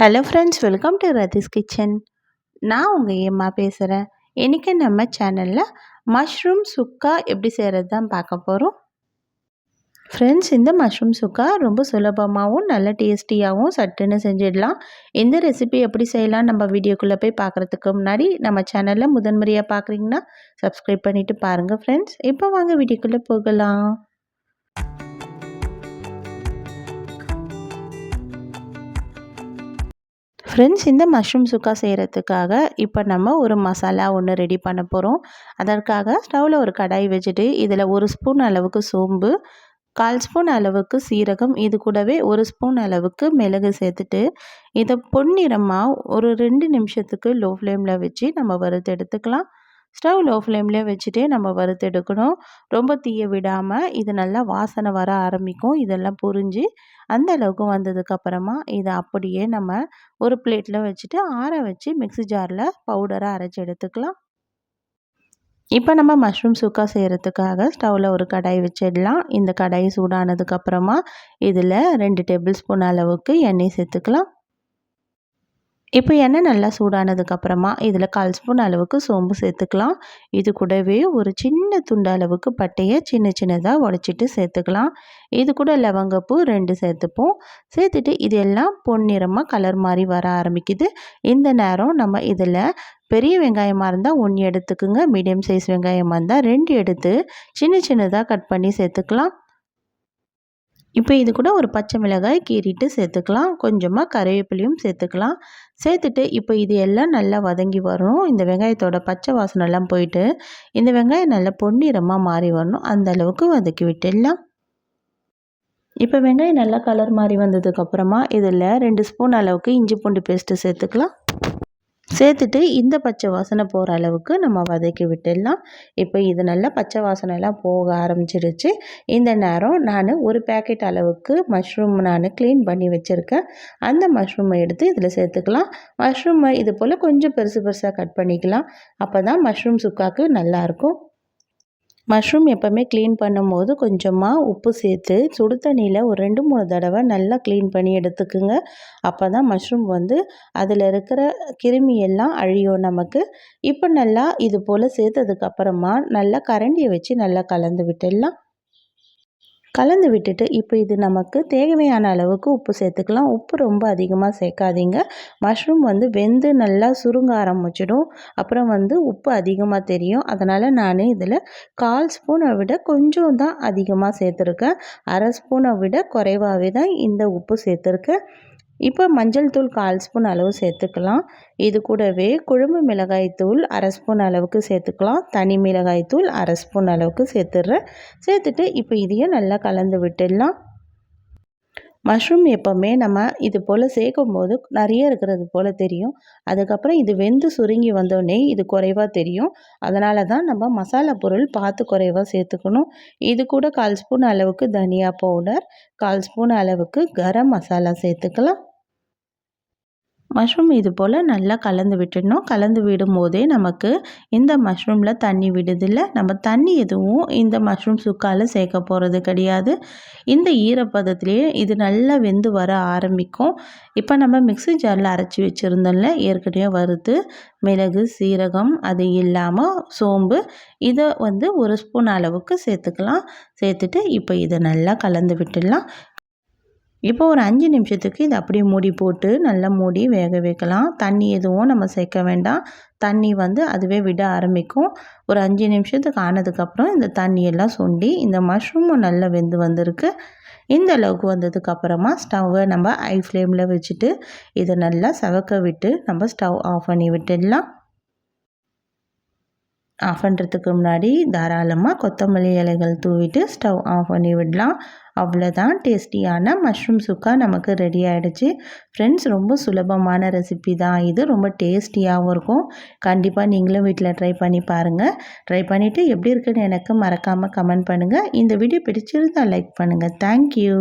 Hello friends welcome to Rathi's kitchen நான் உங்கள் ஏம்மா பேசுகிறேன் இன்றைக்கி நம்ம சேனலில் மஷ்ரூம் சுக்கா எப்படி செய்கிறது தான் பார்க்க போகிறோம் ஃப்ரெண்ட்ஸ் இந்த மஷ்ரூம் சுக்கா ரொம்ப சுலபமாகவும் நல்ல டேஸ்டியாகவும் சட்டுன்னு செஞ்சிடலாம். இந்த ரெசிபி எப்படி செய்யலாம் நம்ம வீடியோக்குள்ளே போய் பார்க்குறதுக்கு முன்னாடி நம்ம சேனலில் முதன்முறையாக பார்க்குறீங்கன்னா சப்ஸ்கிரைப் பண்ணிவிட்டு பாருங்கள் ஃப்ரெண்ட்ஸ் இப்போ வாங்க வீடியோக்குள்ளே போகலாம். ஃப்ரெண்ட்ஸ் இந்த மஷ்ரூம் சுக்கா செய்கிறதுக்காக இப்போ நம்ம ஒரு மசாலா ஒன்று ரெடி பண்ண போகிறோம் அதற்காக ஸ்டவ்வில் ஒரு கடாய் வச்சுட்டு இதில் ஒரு ஸ்பூன் அளவுக்கு சோம்பு கால் ஸ்பூன் அளவுக்கு சீரகம் இது கூடவே ஒரு ஸ்பூன் அளவுக்கு மிளகு சேர்த்துட்டு இதை பொன்னிறமாக ஒரு ரெண்டு நிமிஷத்துக்கு லோ ஃப்ளேமில் வச்சு நம்ம வறுத்து எடுத்துக்கலாம். ஸ்டவ் லோ ஃப்ளேம்லேயே வச்சுட்டு நம்ம வறுத்தெடுக்கணும் ரொம்ப தீய விடாமல் இது நல்லா வாசனை வர ஆரம்பிக்கும். இதெல்லாம் புரிஞ்சு அந்த அளவுக்கு வந்ததுக்கப்புறமா இதை அப்படியே நம்ம ஒரு பிளேட்டில் வச்சுட்டு ஆற வச்சு மிக்ஸி ஜாரில் பவுடரை அரைச்சி எடுத்துக்கலாம். இப்போ நம்ம மஷ்ரூம் சுக்கா செய்கிறதுக்காக ஸ்டவ்வில் ஒரு கடாய் வச்சிடலாம். இந்த கடாய் சூடானதுக்கப்புறமா இதில் ரெண்டு டேபிள் ஸ்பூன் அளவுக்கு எண்ணெய் சேர்த்துக்கலாம். இப்போ எண்ணெய் நல்லா சூடானதுக்கப்புறமா இதில் கால் ஸ்பூன் அளவுக்கு சோம்பு சேர்த்துக்கலாம். இது கூடவே ஒரு சின்ன துண்டு அளவுக்கு பட்டையை சின்ன சின்னதாக உடச்சிட்டு சேர்த்துக்கலாம். இது கூட லவங்கப்பூ ரெண்டு சேர்த்துப்போம். சேர்த்துட்டு இது எல்லாம் பொன்னிறமாக கலர் மாதிரி வர ஆரம்பிக்குது. இந்த நேரம் நம்ம இதில் பெரிய வெங்காயமாக இருந்தால் ஒன்று எடுத்துக்குங்க மீடியம் சைஸ் வெங்காயமாக இருந்தால் ரெண்டு எடுத்து சின்ன சின்னதாக கட் பண்ணி சேர்த்துக்கலாம். இப்போ இது கூட ஒரு பச்சை மிளகாய் கீறிட்டு சேர்த்துக்கலாம். கொஞ்சமாக கருவேப்பிலையும் சேர்த்துக்கலாம். சேர்த்துட்டு இப்போ இது எல்லாம் நல்லா வதங்கி வரணும். இந்த வெங்காயத்தோட பச்சை வாசனைலாம் போயிட்டு இந்த வெங்காயம் நல்லா பொன்னிறமாக மாறி வரணும். அந்த அளவுக்கு வதக்கி விட்டுடலாம். இப்போ வெங்காயம் நல்லா கலர் மாறி வந்ததுக்கப்புறமா இதில் ரெண்டு ஸ்பூன் அளவுக்கு இஞ்சி பூண்டு பேஸ்ட்டு சேர்த்துக்கலாம். சேர்த்துட்டு இந்த பச்சை வாசனை போகிற அளவுக்கு நம்ம வதக்கி விட்டுடலாம். இப்போ இது நல்லா பச்சை வாசனைலாம் போக ஆரம்பிச்சிருச்சு. இந்த நேரம் நான் ஒரு பேக்கெட் அளவுக்கு மஷ்ரூம் நான் க்ளீன் பண்ணி வச்சுருக்கேன். அந்த மஷ்ரூமை எடுத்து இதில் சேர்த்துக்கலாம். மஷ்ரூமை இது போல் கொஞ்சம் பெருசு பெருசாக கட் பண்ணிக்கலாம். அப்போ தான் மஷ்ரூம் சுக்காக்கு நல்லாயிருக்கும் மஷ்ரூம் எப்போவுமே க்ளீன் பண்ணும்போது கொஞ்சமாக உப்பு சேர்த்து சுடு தண்ணியில் ஒரு ரெண்டு மூணு தடவை நல்லா க்ளீன் பண்ணி எடுத்துக்குங்க. அப்போ தான் மஷ்ரூம் வந்து அதில் இருக்கிற கிருமி எல்லாம் அழியும் நமக்கு. இப்போ நல்லா இது போல் சேர்த்ததுக்கப்புறமா நல்லா கரண்டியை வச்சு நல்லா கலந்து விட்டுடலாம். கலந்து விட்டுட்டு இப்போ இது நமக்கு தேவையான அளவுக்கு உப்பு சேர்த்துக்கலாம். உப்பு ரொம்ப அதிகமாக சேர்க்காதீங்க. மஷ்ரூம் வந்து வெந்து நல்லா சுருங்க ஆரம்பிச்சிடும். அப்புறம் வந்து உப்பு அதிகமாக தெரியும். அதனால் நான் இதில் கால் ஸ்பூனை விட கொஞ்சம் தான் அதிகமாக சேர்த்துருக்கேன். அரை ஸ்பூனை விட குறைவாகவே தான் இந்த உப்பு சேர்த்துருக்கேன். இப்போ மஞ்சள் தூள் கால் ஸ்பூன் அளவு சேர்த்துக்கலாம். இது கூடவே குழம்பு மிளகாய் தூள் அரை ஸ்பூன் அளவுக்கு சேர்த்துக்கலாம். தனி மிளகாய் தூள் அரை ஸ்பூன் அளவுக்கு சேர்த்துட்றேன். சேர்த்துட்டு இப்போ இதையும் நல்லா கலந்து விட்டுடலாம். மஷ்ரூம் எப்போவுமே நம்ம இது போல் சேர்க்கும் போது நிறைய இருக்கிறது போல் தெரியும். அதுக்கப்புறம் இது வெந்து சுருங்கி வந்தோடனே இது குறைவாக தெரியும். அதனால தான் நம்ம மசாலா பொருள் பார்த்து குறைவாக சேர்த்துக்கணும். இது கூட கால் ஸ்பூன் அளவுக்கு தனியா பவுடர் கால் ஸ்பூன் அளவுக்கு கரம் மசாலா சேர்த்துக்கலாம். மஷ்ரூம் இது போல் நல்லா கலந்து விட்டுடணும். கலந்து விடும் போதே நமக்கு இந்த மஷ்ரூமில் தண்ணி விடுதில்ல. நம்ம தண்ணி எதுவும் இந்த மஷ்ரூம் சுக்கால் சேர்க்க போகிறது கிடையாது. இந்த ஈரப்பதத்துலேயே இது நல்லா வெந்து வர ஆரம்பிக்கும். இப்போ நம்ம மிக்சி ஜாரில் அரைச்சி வச்சுருந்தோம்ல ஏற்கனவே வறுத்து மிளகு சீரகம் அது இல்லாமல் சோம்பு இதை வந்து ஒரு ஸ்பூன் அளவுக்கு சேர்த்துக்கலாம். சேர்த்துட்டு இப்போ இதை நல்லா கலந்து விட்டுடலாம். இப்போ ஒரு அஞ்சு நிமிஷத்துக்கு இதை அப்படியே மூடி போட்டு நல்லா மூடி வேக வைக்கலாம். தண்ணி எதுவும் நம்ம சேர்க்க வேண்டாம். தண்ணி வந்து அதுவே விட ஆரம்பிக்கும். ஒரு அஞ்சு நிமிஷத்துக்கு ஆனதுக்கப்புறம் இந்த தண்ணியெல்லாம் சுண்டி இந்த மஷ்ரூமும் நல்லா வெந்து வந்திருக்கு. இந்த அளவுக்கு வந்ததுக்கப்புறமா ஸ்டவ்வை நம்ம ஐ ஃப்ளேமில் வச்சுட்டு இதை நல்லா சவக்க விட்டு நம்ம ஸ்டவ் ஆஃப் பண்ணி விட்டுடலாம். ஆஃப் பண்ணுறதுக்கு முன்னாடி தாராளமாக கொத்தமல்லி இலைகள் தூவிட்டு ஸ்டவ் ஆஃப் பண்ணி விடலாம். அவ்வளோதான் டேஸ்டியான மஷ்ரூம் சுக்கா நமக்கு ரெடி ஆகிடுச்சு ஃப்ரெண்ட்ஸ் ரொம்ப சுலபமான ரெசிபி தான். இது ரொம்ப டேஸ்டியாகவும் இருக்கும். கண்டிப்பாக நீங்களும் வீட்டில் ட்ரை பண்ணி பாருங்கள் ட்ரை பண்ணிவிட்டு எப்படி இருக்குன்னு எனக்கு மறக்காமல் கமெண்ட் பண்ணுங்கள் இந்த வீடியோ பிடிச்சிருந்தால் லைக் பண்ணுங்கள் தேங்க்யூ